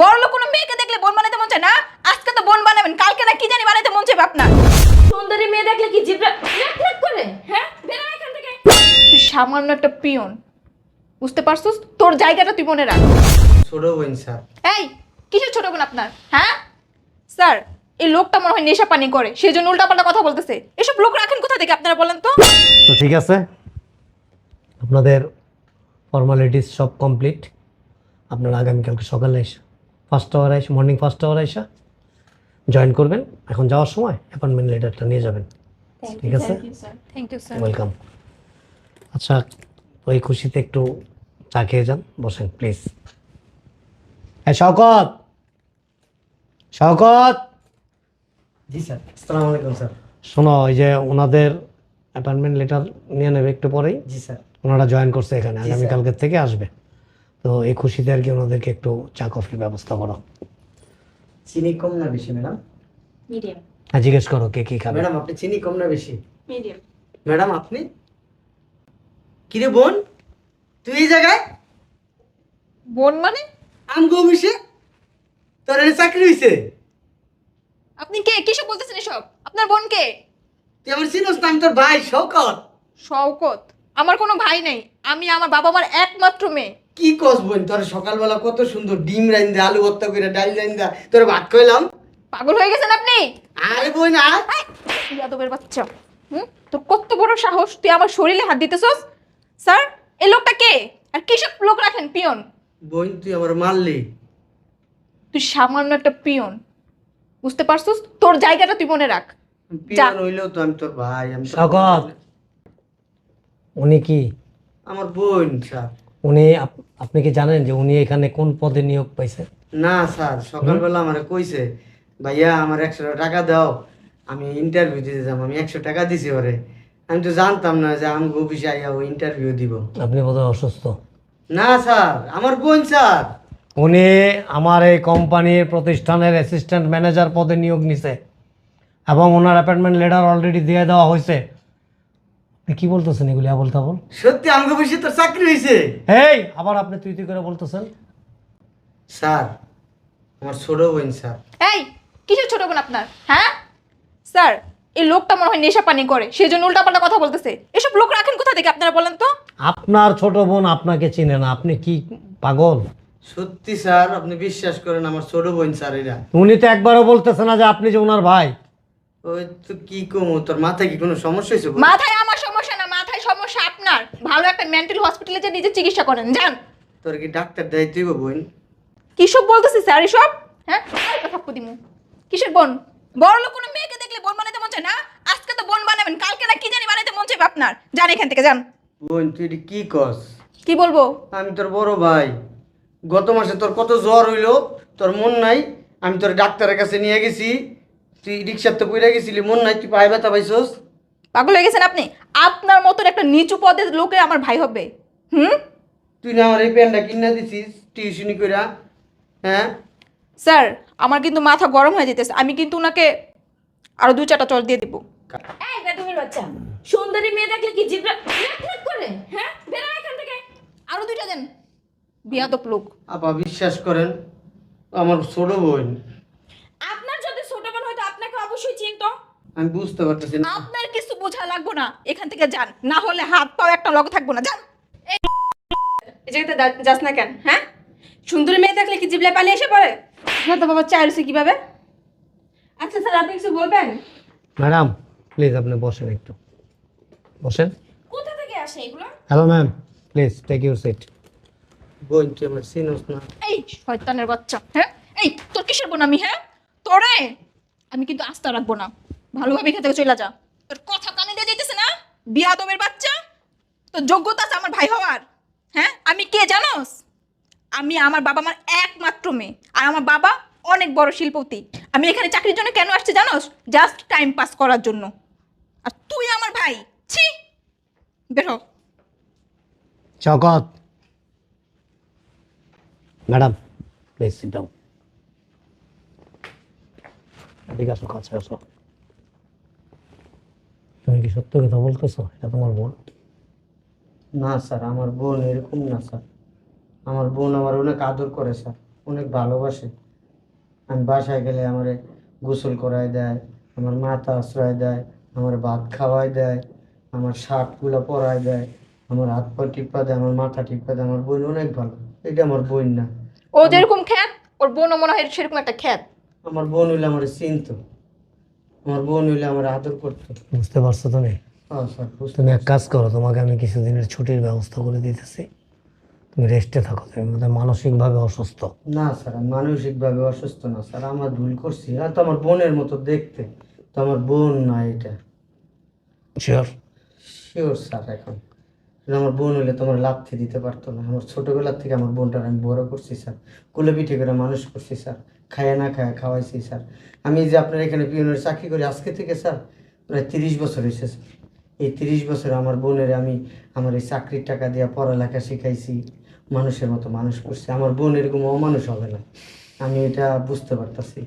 বড় লোক কোনো মেয়েকে দেখলে বোন বানাতে মন চায় না? আজকে তো বোন বানাবেন কালকে না কি জানি বানাতে মন চাইবে আপনার? সুন্দরী মেয়ে দেখলে কি লাক করে? হ্যাঁ? বেরো এখান থেকে। তুই সামান্য একটা পিয়ন। বুঝতে পারছিস? তোর জায়গাটা তুই মনে রাখ। ছোট বোন স্যার। এই কিসের ছোট বোন আপনার? হ্যাঁ? স্যার এই লোকটা মনে হয় নেশা পানি করে সেই জন্য উল্টাপাল্টা কথা বলতেছে। এসব লোক রাখেন কোথা থেকে আপনারা বলেন তো? তো ঠিক আছে। আপনাদের ফর্মালিটিস সব কমপ্লিট আপনারা আগামীকালকে সকালে এসে ফার্স্ট আওয়ার এসে মর্নিং ফার্স্ট আওয়ার এসে জয়েন করবেন। এখন যাওয়ার সময় অ্যাপয়েন্টমেন্ট লেটারটা নিয়ে যাবেন। ঠিক আছে? থ্যাংক ইউ স্যার ওয়েলকাম আচ্ছা ওই খুশিতে একটু চা খেয়ে যান বসেন প্লিজ হ্যাঁ শওকত! শওকত! জি স্যার। আসসালামু আলাইকুম স্যার। শোনো ওই যে ওনাদের অ্যাপয়েন্টমেন্ট লেটার নিয়ে নেবে একটু পরেই। জি স্যার। ওনারা জয়েন করছে এখানে আগামীকালকের থেকে আসবে। তো এই খুশিতে আর কি ওনাদেরকে একটু চা কফির ব্যবস্থা করো। চিনি কম না বেশি ম্যাডাম? মিডিয়াম। হ্যাঁ জিজ্ঞেস করো কে কি খাবে। ম্যাডাম আপনি চিনি কম না বেশি? মিডিয়াম। ম্যাডাম আপনি? কিরে বোন? তুই এই জায়গায়? বোন মানে? আমগো অফিসে? তোর এখানে চাকরি হয়েছে আপনি কে? কিসব বলতেছেন এসব? আপনার বোন কে? তুই আমার চিনোস না আমি তোর ভাই শৌকত শওকত? আমার কোনো ভাই নেই। আমি আমার বাবা মার একমাত্র মেয়ে। কি কস বোন তোর সকালবেলা কত সুন্দর ডিম রাইন্দা আলু ভর্তা করে ডাল রাইন্দা তোর ভাত কইলাম পাগল হয়ে গেছেন আপনি? আরে বোন আর যাদবের বাচ্চা হুম? তোর কত বড় সাহস তুই আমার শরীরে হাত দিতেছস? স্যার এই লোকটা কে? আর কিসব লোক রাখেন পিয়ন? বোন তুই আমার মারলি। তুই সামান্য একটা পিয়ন বুঝতে পারছিস? তোর জায়গাটা তুই মনে রাখ। পিয়ন হইলেও তো আমি তোর ভাই আমি তোর শওকত। উনি কি? আমার বোন স্যার। উনি আপ- আপনি কি জানেন যে উনি এখানে কোন পদে নিয়োগ পাইছে? না স্যার সকালবেলা আমারে কইছে ভাইয়া আমার একশো টাকা দাও আমি ইন্টারভিউ দিতে যাব আমি একশো টাকা দিছি ওরে। আমি তো জানতাম না যে আমি অফিসে আইয়া ও ইন্টারভিউ দিব। আপনি বোধহয় অসুস্থ? না স্যার আমার বোন স্যার। উনি আমার এই কোম্পানির প্রতিষ্ঠানের অ্যাসিস্ট্যান্ট ম্যানেজার পদে নিয়োগ নিছে এবং ওনার অ্যাপয়েন্টমেন্ট লেটার অলরেডি দিয়ে দেওয়া হয়েছে কি বলতেছেন এগুলি আবল তাবল? সত্যি আমি অফিসে তোর চাকরি হয়েছে। এই আবার আপনি তুই তুই করে বলতেছেন। স্যার আমার ছোট বোন স্যার। এই কিসের ছোট বোন আপনার? হ্যাঁ? স্যার এই লোকটা মনে হয় নেশা পানি করে সেই জন্য উল্টাপাল্টা কথা বলতেছে। এসব লোক রাখেন কোথা থেকে আপনারা বলেন তো? আপনার ছোট বোন আপনাকে চিনে না আপনি কি পাগল? সত্যি স্যার আপনি বিশ্বাস করেন আমার ছোট বোন স্যার এরা। উনি তো একবারও বলতেছে না যে আপনি যে ওনার ভাই। ওই তো কি কমো তোর মাথায় কি কোনো সমস্যা হয়েছে মাথায় আমার সমস্যা না মাথায় সমস্যা আপনার ভালো একটা মেন্টাল হসপিটালে যে নিজে চিকিৎসা করেন যান। তোর কি ডাক্তার দেয় তুই বোন? কিসব বলতেছি স্যার এসব? হ্যাঁ? আর কথা থাপ্পু দিমু। কিসের বোন? বড় লোক কোনো মেয়েকে দেখলে বোন বানাতে মন চায় না? আজকে তো বোন বানাবেন কালকে না কি জানি বানাতে মন চাইবে আপনার। যান এখান থেকে যান। বোন তুই এটা কি কস? কি বলব? আমি তোর বড় ভাই। গত মাসে তোর কত জ্বর হইল? তোর মন নাই? আমি তোর ডাক্তারের কাছে নিয়ে গেছি। তুই রিক্সার তো পড়ে গেছিলি মন নাই? তুই পায়ে ব্যথা পাইছস? পাগল হয়ে গেছেন আপনি? আপনার মতন একটা নিচু পদের লোকে আমার ভাই হবে। হুম? তুই না আমার এই প্যান্টটা কিনা দিছিস টিউশনি কইরা হ্যাঁ? স্যার আমার কিন্তু মাথা গরম হয়ে যেতেছে। আমি কিন্তু ওনাকে আরও দু চারটা চল দিয়ে দিব। এই বেদমের বাচ্চা সুন্দরী মেয়ে দেখলে কি লাক করে? হ্যাঁ? বেরো এখান থেকে। আরও দুইটা দেন। বিয়াদব লোক। আপা বিশ্বাস করেন আমার ছোট বোন। আপনার যদি ছোট বোন হয়তো আপনাকে অবশ্যই চিনতো। আমি বুঝতে পারতেছি না। আপনার কিছু বোঝা লাগবো না। এখান থেকে যান। না হলে হাত পাও একটা লগ থাকব না। যান। এই জায়গাতে যাস না কেন হ্যাঁ? সুন্দরী মেয়ে দেখলে কি জিভলে পালিয়ে এসে পড়ে? না তো বাবা চাইছে কীভাবে? আচ্ছা স্যার আপনি কিছু বলবেন? ম্যাডাম প্লিজ আপনি বসেন একটু। বসেন। কোথা থেকে আসে এগুলো? Hello ma'am please take your seat বোন তুই আমার চিনস না। এই শয়তানের বাচ্চা হ্যাঁ? এই তোর কিসের বোন আমি হ্যাঁ? তোরে? আমি কিন্তু আস্থা রাখব না। ভালোভাবে এখান থেকে চলে যা। তোর কথা বিয়াদমের বাচ্চা? তো যোগ্যতা আছে আমার ভাই হওয়ার। হ্যাঁ? আমি কে জানোস? আমি আমার বাবা আমার একমাত্র মেয়ে। আর আমার বাবা অনেক বড় শিল্পপতি। আমি এখানে চাকরির জন্য কেন আসছি জানোস? জাস্ট টাইম পাস করার জন্য। আর তুই আমার ভাই। ছি! বের Shawkat madam, please sit down এদিকে আসো কাছে আসো। তুমি কি সত্য কথা বলতেছো? এটা তোমার বোন। না স্যার আমার বোন এরকম না স্যার। আমার বোন আমার অনেক আদর করে স্যার। অনেক ভালোবাসে। আমি বাসায় গেলে আমার গোসল করায় দেয় আমার মাথা আশ্রয় দেয় আমার ভাত খাওয়াই দেয় আমার শার্টগুলো পরায় দেয় আমার হাত পা টিপা দেয় আমার মাথা টিপা দেয়। আমার বোন অনেক ভালো। এটা আমার বোন না। ও যেরকম খ্যাত ওর বোনও মনে হয় সেরকম একটা খ্যাত। আমার বোন হইলে আমার চিনত। আমার বোন হইলে আমার আদর করতো। বুঝতে পারছ তুমি? হ্যাঁ তুমি এক কাজ করো তোমাকে আমি কিছুদিনের ছুটির ব্যবস্থা করে দিতেছি। তুমি রেস্টে থাকো তুমি বোধহয় মানসিকভাবে অসুস্থ। না স্যার মানসিকভাবে অসুস্থ না স্যার আমার ভুল করছি। আর তো আমার বোনের মতো দেখতে। তো আমার বোন না এটা। শিওর শিওর স্যার এখন। আমার বোন হইলে তোমার লাথি দিতে পারতো না। আমার ছোটবেলার থেকে আমার বোনটার আমি বড় করছি স্যার। কুলে পিঠে করে মানুষ করছি স্যার। খায় না খায় খাওয়াইছি স্যার। আমি যে আপনার এখানে পিওনের চাকরি করি আজকে থেকে স্যার প্রায় তিরিশ বছর হয়েছে স্যার। এই তিরিশ বছর আমার বোনের আমি আমার এই চাকরির টাকা দিয়ে পড়ালেখা শিখাইছি মানুষের মতো মানুষ করছি। আমার বোন এরকম অমানুষ হবে না। আমি এটা বুঝতে পারতাছি।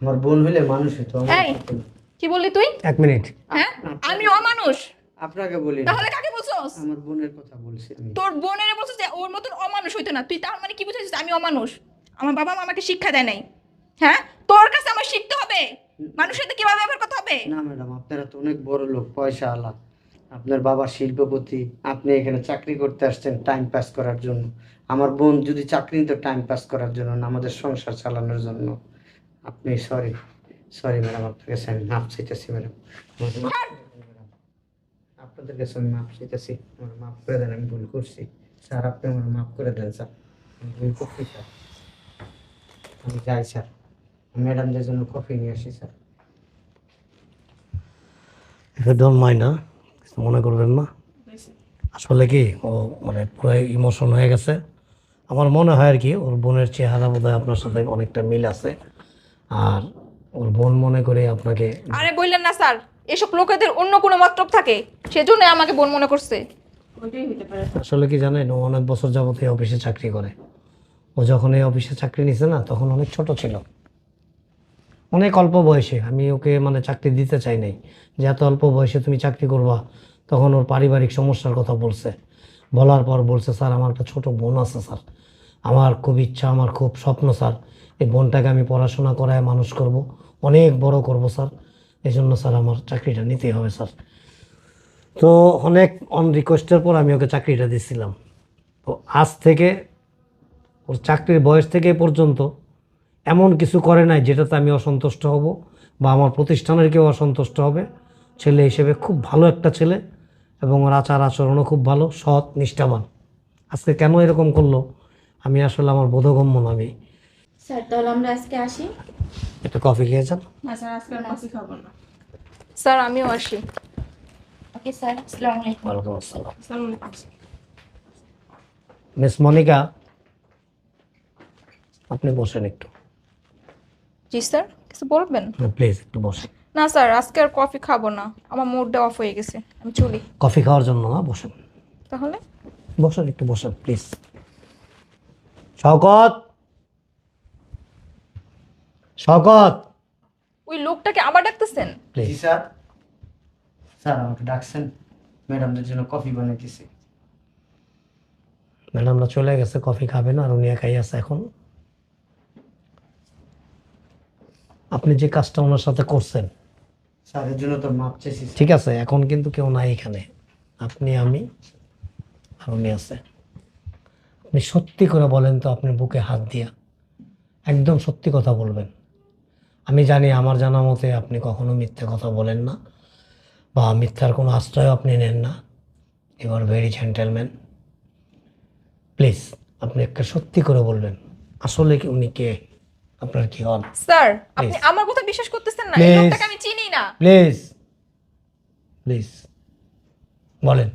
আমার বোন হইলে মানুষ হইতো হতো কি বললি তুই? এক মিনিট। হ্যাঁ? আমি অমানুষ। আপনাকে বলি। তাহলে কাকে বলছস? আমার বোনের কথা বলছি আমি। তোর বোনের বলছিস যে ওর মতন অমানুষ হইতো না। তুই তার মানে কি বুঝাইছিস? আমি অমানুষ। আমার বাবা মা আমাকে শিক্ষা দেয় নাই। হ্যাঁ? তোর কাছে আমার শিখতে হবে? মানুষের সাথে কীভাবে ব্যবহার করতে হবে? না ম্যাডাম আপনারা তো অনেক বড় লোক পয়সা আলা। আপনার বাবা শিল্পপতি আপনি এখানে চাকরি করতে আসছেন টাইম পাস করার জন্য। আমার বোন যদি চাকরি নিত টাইম পাস করার জন্য না আমাদের সংসার চালানোর জন্য। আপনি সরি সরি ম্যাডাম আপনার কাছে আমি মাপ চাইতেছি ম্যাডাম। আপনাদের কাছে আমি মাপ চাইতেছি। আমার মাফ করে দেন আমি ভুল করছি। স্যার আপনি আমার মাফ করে দেন স্যার। আমি ভুল করছি স্যার আমি যাই স্যার। ম্যাডামদের জন্য কফি নিয়ে আসি sir. If you don't mind না কিছু মনে করবেন না? আসলে কি ও মানে পুরো ইমোশন হয়ে গেছে। আমার মনে হয় আর কি ওর বোনের চেহারা বোধহয় আপনার সাথে অনেকটা মিল আছে। আর ওর বোন মনে করে আপনাকে আরে বললেন না স্যার। এসব লোকেদের অন্য কোনো মতলব থাকে। সেজন্য আমাকে বোন মনে করছে। ওইটাই হতে পারে আসলে কি জানেন ও অনেক বছর যাবত এই অফিসে চাকরি করে। ও যখন এই অফিসে চাকরি নিছে না তখন অনেক ছোট ছিল। অনেক অল্প বয়সে আমি ওকে মানে চাকরি দিতে চাই নাই। যে এত অল্প বয়সে তুমি চাকরি করবা, তখন ওর পারিবারিক সমস্যার কথা বলছে। বলার পর বলছে, স্যার, আমার একটা ছোটো বোন আছে, স্যার। আমার খুব ইচ্ছা, আমার খুব স্বপ্ন, স্যার। এই বোনটাকে আমি পড়াশোনা করায় মানুষ করব, অনেক বড় করব, স্যার। এই জন্য স্যার, আমার চাকরিটা নিতেই হবে, স্যার। তো অনেক অন রিকোয়েস্টের পর আমি ওকে চাকরিটা দিচ্ছিলাম তো আজ থেকে ওর চাকরির বয়স থেকে পর্যন্ত এমন কিছু করে নাই যেটাতে আমি অসন্তুষ্ট হব বা আমার প্রতিষ্ঠানের কেউ অসন্তুষ্ট হবে। ছেলে হিসেবে খুব ভালো একটা ছেলে এবং ওর আচার আচরণও খুব ভালো সৎ নিষ্ঠাবান। আজকে কেন এরকম করল? আমি আসলে আমার বোধগম্য না আমি। স্যার তাহলে আমরা আজকে আসি। একটা কফি খেয়েছেন না স্যার আজকে কফি খাব না। স্যার আমিও আসি। ওকে স্যার আসসালামু আলাইকুম। ওয়ালাইকুম আসসালাম। আসসালামু আলাইকুম। মিস মনিকা আপনি বসেন একটু। জি স্যার। কিছু বলবেন? প্লিজ একটু বসেন। না স্যার আজকে আর কফি খাব না। আমার মুডটা অফ হয়ে গেছে। আমি চলি। কফি খাওয়ার জন্য না বসেন। তাহলে? বসেন একটু বসেন প্লিজ শওকত! শওকত! ওই লোকটাকে আবার ডাকতেছেন? জি স্যার। স্যার আমাকে ডাকছেন। ম্যাডামদের জন্য কফি বানাইতেছি। ম্যাডামরা চলে গেছে কফি খাবেন আর উনি একাই আছে এখন। আপনি যে কাজটা ওনার সাথে করছেন। স্যার এর জন্য তো মাপ স্যার। ঠিক আছে এখন কিন্তু কেউ নাই এখানে। আপনি আমি আর উনি আছে। আপনি সত্যি করে বলেন তো আপনি বুকে হাত দিয়া। একদম সত্যি কথা বলবেন। আমি জানি আমার জানা মতে আপনি কখনো মিথ্যে কথা বলেন না বা মিথ্যার কোনো আশ্রয় আপনি নেন না। You are very gentleman please আপনি একটা সত্যি করে বলবেন। আসলে কি উনি কে? আপনার কি হন? স্যার আপনি আমার কথা বিশ্বাস করতেছেন না। এই লোকটাকে আমি চিনি না। প্লিজ প্লিজ বলেন।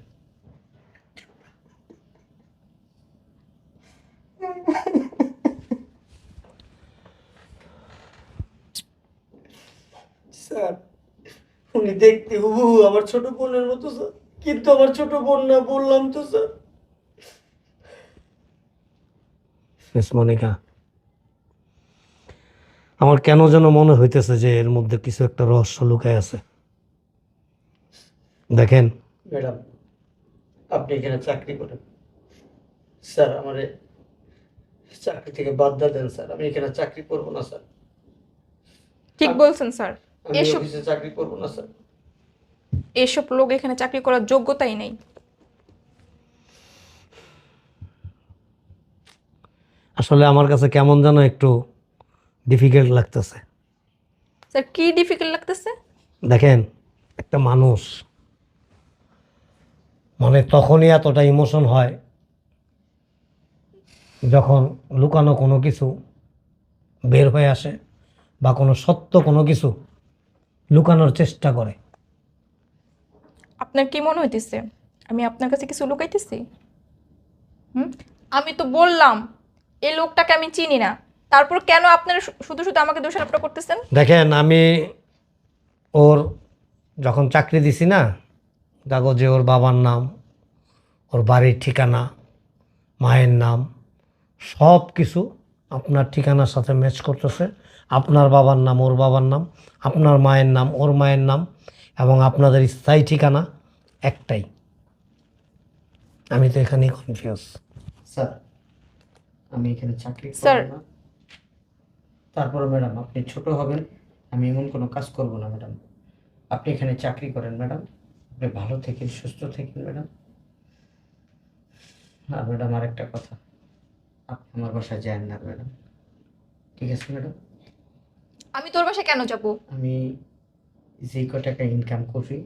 স্যার উনি দেখতে হুবহু আমার ছোট বোনের মতো স্যার। কিন্তু আমার ছোট বোন না বললাম তো স্যার। মিস মনিকা আমার কেন যেন মনে হইতেছে যে এর মধ্যে কিছু একটা রহস্য লুকায় আছে। দেখেন। ম্যাডাম আপনি এখানে চাকরি করেন। স্যার আমারে চাকরি থেকে বাদ দেন স্যার। আমি এখানে চাকরি করব না স্যার। ঠিক বলছেন স্যার। আমি এসব অফিসে চাকরি করব না স্যার। এসব লোক এখানে চাকরি করার যোগ্যতাই নেই। আসলে আমার কাছে কেমন যেন একটু ডিফিকাল্ট লাগতেছে। স্যার কি ডিফিকাল্ট লাগতেছে? দেখেন একটা মানুষ মানে তখনই এতটা ইমোশন হয় যখন লুকানো কোনো কিছু বের হয়ে আসে বা কোনো সত্য কোনো কিছু লুকানোর চেষ্টা করে। আপনার কি মনে হইতেছে? আমি আপনার কাছে কিছু লুকাইতেছি? হুম? আমি তো বললাম এই লোকটাকে আমি চিনি না। তারপর কেন আপনারা শুধু শুধু আমাকে দোষারোপটা করতেছেন? দেখেন আমি ওর যখন চাকরি দিছি না কাগজে ওর বাবার নাম ওর বাড়ির ঠিকানা মায়ের নাম সব কিছু আপনার ঠিকানার সাথে ম্যাচ করতেছে। আপনার বাবার নাম ওর বাবার নাম আপনার মায়ের নাম ওর মায়ের নাম এবং আপনাদের স্থায়ী ঠিকানা একটাই। আমি তো এখানেই কনফিউজ স্যার আমি এখানে চাকরি স্যার। তারপরে ম্যাডাম আপনি ছোট হবেন আমি এমন কোনো কাজ করব না ম্যাডাম। আপনি এখানে চাকরি করেন ম্যাডাম। আপনি ভালো থেকেন সুস্থ থেকেন ম্যাডাম। আর ম্যাডাম আর একটা কথা। আপনি আমার বাসায় যান না ম্যাডাম। ঠিক আছে ম্যাডাম? আমি তোর বাসায় কেন যাব? আমি যে ক টাকা ইনকাম করি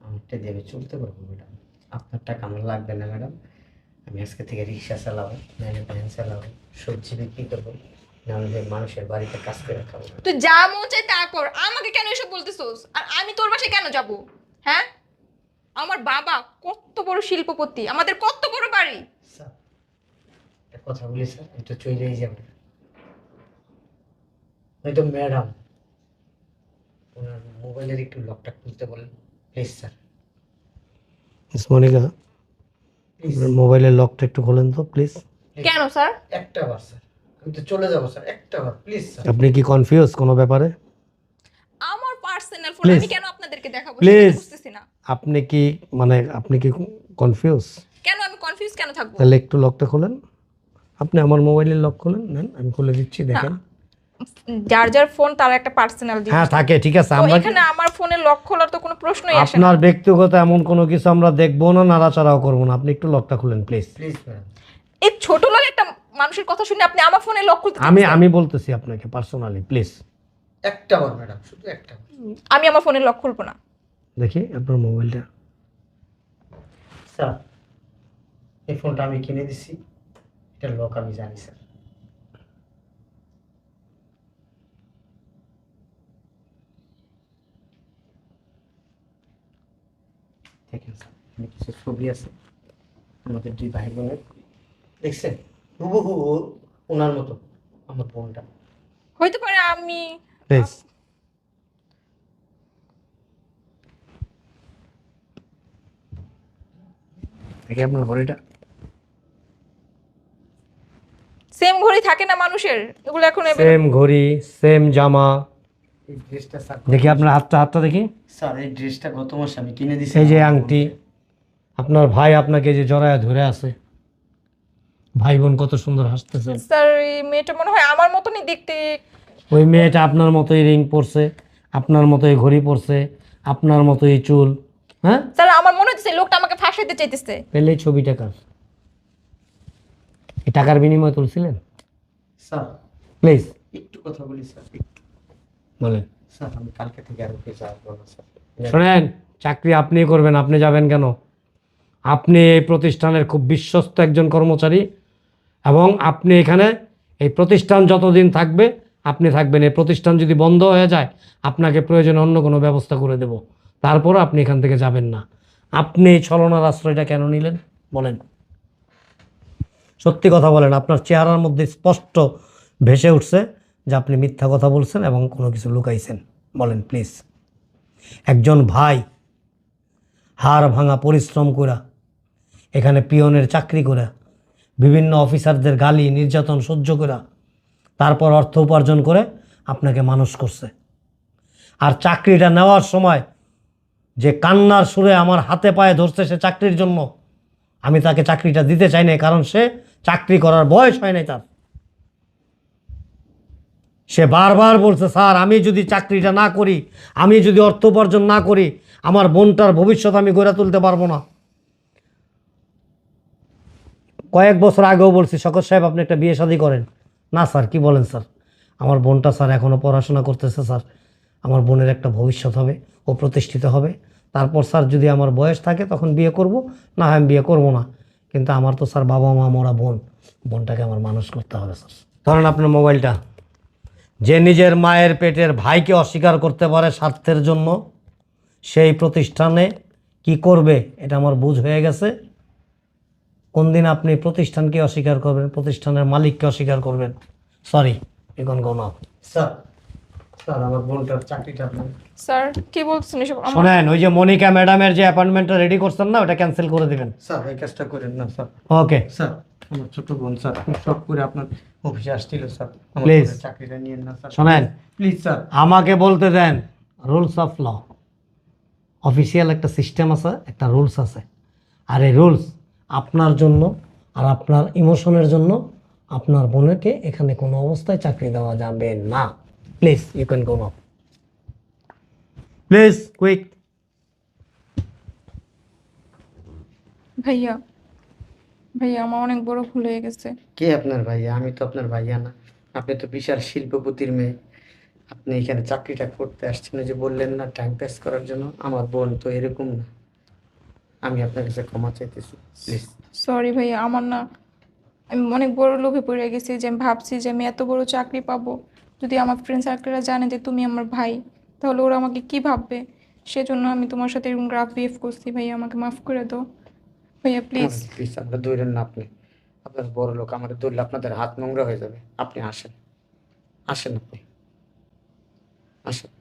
আমারটা দেবে চলতে পারব ম্যাডাম। আপনার টাকা আমার লাগবে না ম্যাডাম। আমি আজকে থেকে রিক্সা চালাবো নাহলে ভ্যান চালাবো সবজি বিক্রি করব। নাহলে মানুষের বাড়িতে কাজ করে খাব। তুই যা মন চাই তা কর। আমাকে কেন এসব বলতেছোস? আর আমি তোর বাসায় কেন যাব? হ্যাঁ? আমার বাবা কত বড় শিল্পপতি। আমাদের কত বড় বাড়ি। স্যার একটা কথা বলি স্যার আমি তো চলেই যাব আমি ম্যাডাম ওনার মোবাইলের একটু লকটা খুলতে বলেন। Please sir. মনিকা মোবাইলের লকটা একটু খোলেন তো প্লিজ। কেন স্যার? একটা বার স্যার। আমি তো চলে যাব স্যার একটা বার প্লিজ স্যার। আপনি কি কনফিউজ কোনো ব্যাপারে? আমার পার্সোনাল ফোন আমি কেন আপনাদেরকে দেখাবো? না। আপনি কি মানে আপনি কি কনফিউজ কেন আমি কনফিউজ কেন থাকব? তাহলে একটু লকটা খোলেন। আপনি আমার মোবাইলের লক খোলেন নেন আমি খুলে দিচ্ছি দেখেন। যার যার ফোন তার একটা পার্সোনাল জিনিস। হ্যাঁ থাকে ঠিক আছে আমরা এখানে আমার ফোনে লক খোলার তো কোনো প্রশ্নই আসে না। আপনার ব্যক্তিগত এমন কোনো কিছু আমরা দেখব না নাড়াচাড়াও করব না। আপনি একটু লকটা খুলেন প্লিজ প্লিজ এই ছোট লোক একটা মানুষের কথা শুনে আপনি আমার ফোনে লক খুলতে আমি আমি বলতেছি আপনাকে পার্সোনালি প্লিজ একটা বার ম্যাডাম শুধু একটা আমি আমার ফোনে লক খুলবো না। দেখি আপনার মোবাইলটা স্যার এই ফোনটা আমি কিনে দিছি। এটা লক আমি জানি স্যার। দেখেন স্যার কিছু ছবি আছে। আমাদের দুই ভাই বোনের। দেখছেন? হুবহু ওনার মতো আমার বোনটা। হইতে পারে আমি প্লিজ দেখি আপনার ঘড়িটা। সেম ঘড়ি থাকে না মানুষের? এগুলো এখন সেম ঘড়ি সেম জামা। এই ড্রেসটা স্যার দেখি আপনার হাতটা হাতটা দেখি। স্যার এই ড্রেসটা গত মাসে আমি কিনে দিছি এই যে আংটি। আপনার ভাই আপনাকে যে জড়ায় ধরে আছে। ভাই বোন কত সুন্দর হাসতেছে। স্যার এই মেয়েটা মনে হয় আমার মতনই দেখতে। ওই মেয়েটা আপনার মতোই রিং পরছে আপনার মতোই ঘড়ি পরছে আপনার মতোই চুল হ্যাঁ? স্যার আমার মনে হচ্ছে লোকটা আমাকে ফাঁসাইতে চাইতেছে। পেলে ছবি টাকার এই টাকার বিনিময়ে তুলছিলেন? স্যার। প্লিজ। একটু কথা বলি স্যার একটু। বলেন। স্যার আমি কালকে থেকে আর অফিসে আসব না স্যার। শোনেন চাকরি আপনি করবেন আপনি যাবেন কেন? আপনি এই প্রতিষ্ঠানের খুব বিশ্বস্ত একজন কর্মচারী এবং আপনি এখানে এই প্রতিষ্ঠান যতদিন থাকবে, আপনি থাকবেন। এই প্রতিষ্ঠান যদি বন্ধ হয়ে যায়, আপনাকে প্রয়োজনে অন্য কোনো ব্যবস্থা করে দেব। তারপর আপনি এখান থেকে যাবেন না। আপনি এই ছলনার আশ্রয়টা কেন নিলেন? বলেন। সত্যি কথা বলেন, আপনার চেহারার মধ্যে স্পষ্ট ভেসে উঠছে যে আপনি মিথ্যা কথা বলছেন এবং কোনো কিছু লুকাইছেন। বলেন, প্লিজ। একজন ভাই, হাড় ভাঙা পরিশ্রম করা এখানে পিয়নের চাকরি করা, বিভিন্ন অফিসারদের গালি, নির্যাতন সহ্য করা, তারপর অর্থ উপার্জন করে আপনাকে মানুষ করছে। আর চাকরিটা নেওয়ার সময় যে কান্নার সুরে আমার হাতে পায়ে ধরছে সে চাকরির জন্য, আমি তাকে চাকরিটা দিতে চাই না কারণ সে চাকরি করার বয়স হয় নাই তার। সে বারবার বলছে, স্যার, আমি যদি চাকরিটা না করি, আমি যদি অর্থ উপার্জন না করি, আমার বোনটার ভবিষ্যৎ আমি গড়ে তুলতে পারব না। কয়েক বছর আগেও বলছি, শকত সাহেব, আপনি একটা বিয়ে শাদী করেন। না স্যার, কি বলেন স্যার? আমার বোনটা স্যার এখনও পড়াশোনা করতেছে স্যার। আমার বোনের একটা ভবিষ্যৎ হবে, ও প্রতিষ্ঠিত হবে। তারপর স্যার যদি আমার বয়স থাকে, তখন বিয়ে করব, না আমি বিয়ে করব না। কিন্তু আমার তো স্যার বাবা মা, মরা বোন। বোনটাকে আমার মানুষ করতে হবে স্যার। ধরেন আপনার মোবাইলটা। যে নিজের মায়ের পেটের ভাইকে অস্বীকার করতে পারে স্বার্থের জন্য, সেই প্রতিষ্ঠানে কি করবে, এটা আমার বুঝ হয়ে গেছে। কোন দিন আপনি প্রতিষ্ঠানকে অস্বীকার করবেন প্রতিষ্ঠানের মালিককে অস্বীকার করবেন? সরি এখন কোনো স্যার স্যার আমার বোনটার চাকরিটা স্যার কি বলছেন এসব? শোনেন ওই যে মনিকা ম্যাডামের যে অ্যাপয়েন্টমেন্টটা রেডি করছেন না ওটা ক্যান্সেল করে দিবেন। স্যার এই কাজটা করেন না স্যার। ওকে স্যার আমার ছোট বোন স্যার খুব শখ করে আপনার অফিসে আসছিল স্যার। আমার চাকরিটা নিয়েন না স্যার। শোনেন। Please sir. আমাকে বলতে দেন রুলস অফ ল অফিসিয়াল একটা সিস্টেম আছে একটা রুলস আছে। আর এই রুলস আপনার জন্য আর আপনার ইমোশনের জন্য আপনার বোনকে এখানে কোনো অবস্থায় চাকরি দেওয়া যাবে না। Please you can go now please quick ভাইয়া ভাইয়া আমার অনেক বড় ভুল হয়ে গেছে। কে আপনার ভাইয়া? আমি তো আপনার ভাইয়া না। আপনি তো বিশাল শিল্পপতির মেয়ে। আপনি এখানে চাকরিটা করতে আসছেন যে বললেন না টাইম পাস করার জন্য। আমার বোন তো এরকম না। আমি আপনার কাছে ক্ষমা চাইতেছি। প্লিজ সরি ভাইয়া আমার না আমি অনেক বড় লোভে পড়ে গেছি যে আমি ভাবছি যে আমি এত বড় চাকরি পাবো। যদি আমার ফ্রেন্ড সার্কেলরা জানে যে তুমি আমার ভাই তাহলে ওরা আমাকে কি ভাববে? সেজন্য আমি তোমার সাথে এরকম গ্রাফ বিহেভ করছি ভাইয়া আমাকে মাফ করে দাও। ভাইয়া প্লিজ প্লিজ আপনার দৌড়েন না আপনি। আপনার বড় লোক আমাদের দৌড়লে আপনাদের হাত নোংরা হয়ে যাবে। আপনি আসেন। আসেন আপনি। আসেন।